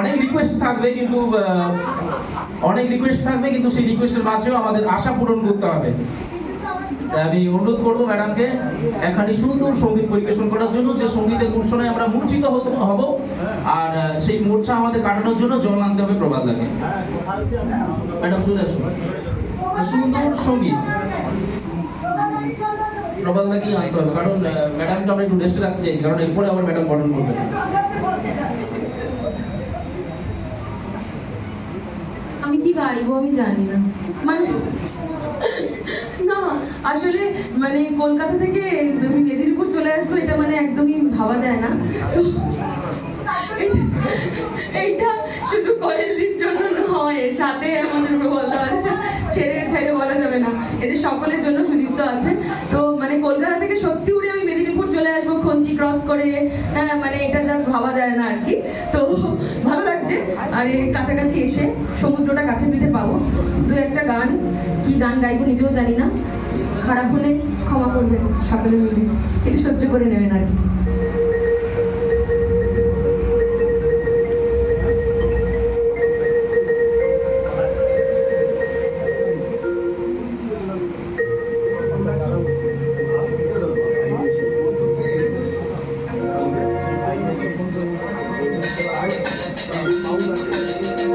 অনেক রিকোয়েস্ট থাকবে কিন্তু অনেক রিকোয়েস্ট থাকবে কিন্তু সেই রিকোয়েস্টের মাঝেও আমাদের আশা পূরণ করতে হবে। আমি অনুরোধ করব ম্যাডামকে একখানি সুন্দর সংগীত পরিবেশন করার জন্য, যে সঙ্গীতের মূর্ছনায় আমরা মূর্ছিত হব, আর সেই মূর্ছা আমাদের কাটানোর জন্য জল আনতে হবে প্রবাদ লাগে। ম্যাডাম, চলে আসুন। সুন্দর সংগীত। প্রবাদ লাগিয়ে আনতে হবে, কারণ ম্যাডামকে আমরা একটু রেস্টে রাখতে চাইছি, কারণ এরপরে আবার ম্যাডাম গঠন করবে গাইবো আমি জানি না। মানে না, আসলে মানে কলকাতা থেকে মেদিনীপুর চলে আসব, এটা মানে একদমই ভাবা যায় না। এইটা শুধু কোয়েলির জন্য নয়, সাথে আমাদের বলতে আছে, ছেড়ে ছেড়ে বলা যাবে না। এদের সকলের জন্য সুদীপ্ত আছে। তো মানে কলকাতা থেকে সত্যি উড়ে আমি মেদিনীপুর চলে আসব, খঞ্চি ক্রস করে। হ্যাঁ মানে এটা জাস্ট ভাবা যায় না আর কি। তো আর এই কাছাকাছি এসে সমুদ্রটা কাছে পিঠে পাবো। দু একটা গান, কি গান গাইবো নিজেও জানি না। খারাপ হলে ক্ষমা করবেন সকলে মিলে। একটু সহ্য করে নেবেন আর কি। Deus.